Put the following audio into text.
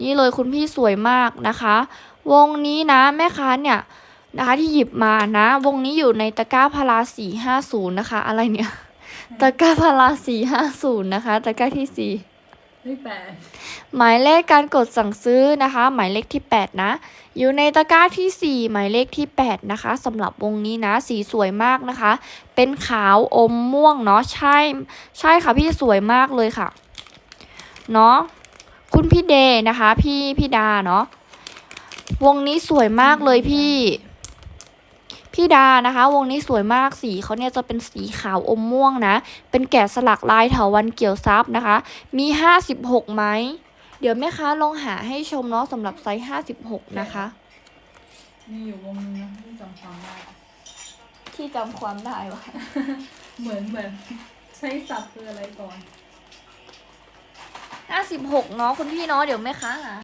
นี่เลยคุณพี่สวยมากนะคะ วงนี้นะแม่ค้าเนี่ยนะคะที่หยิบมานะ วงนี้อยู่ในตะกร้าพาราสี่ห้าศูนย์นะคะ อะไรเนี่ยตะกร้าพาราสี่ห้าศูนย์นะคะตะกร้าที่สี่ไม่แปดหมายเลขการกดสั่งซื้อนะคะ หมายเลขที่ 8 นะ อยู่ในตะกร้าทีสี่ 4 หมายเลขที่ 8 นะคะสำหรับวงนี้นะ สีสวยมากนะคะ เป็นขาวอมม่วงเนาะใช่ ใช่ค่ะพี่สวยมากเลยค่ะ เนาะ คุณพี่เดย์นะคะ พี่พี่ดาเนาะวงนี้สวยมากเลยพี่ พี่ดานะคะ วงนี้สวยมากสีเขาเนี่ยจะเป็นสีขาวอมม่วงนะ เป็นแกะสลักลายเถาวันเกี่ยวซับนะคะ มีห้าสิบหกไหมเดี๋ยวแม่ค้าลองหาให้ชมเนาะสำหรับไซส์ห้าสิบหกนะคะมีอยู่วงนึงนะที่จำความได้ที่จำความได้ว่าเหมือนเหมือนใช้ศัพท์คืออะไรก่อน ห้าสิบหกเนาะคุณพี่เนาะเดี๋ยวแม่ค้าหา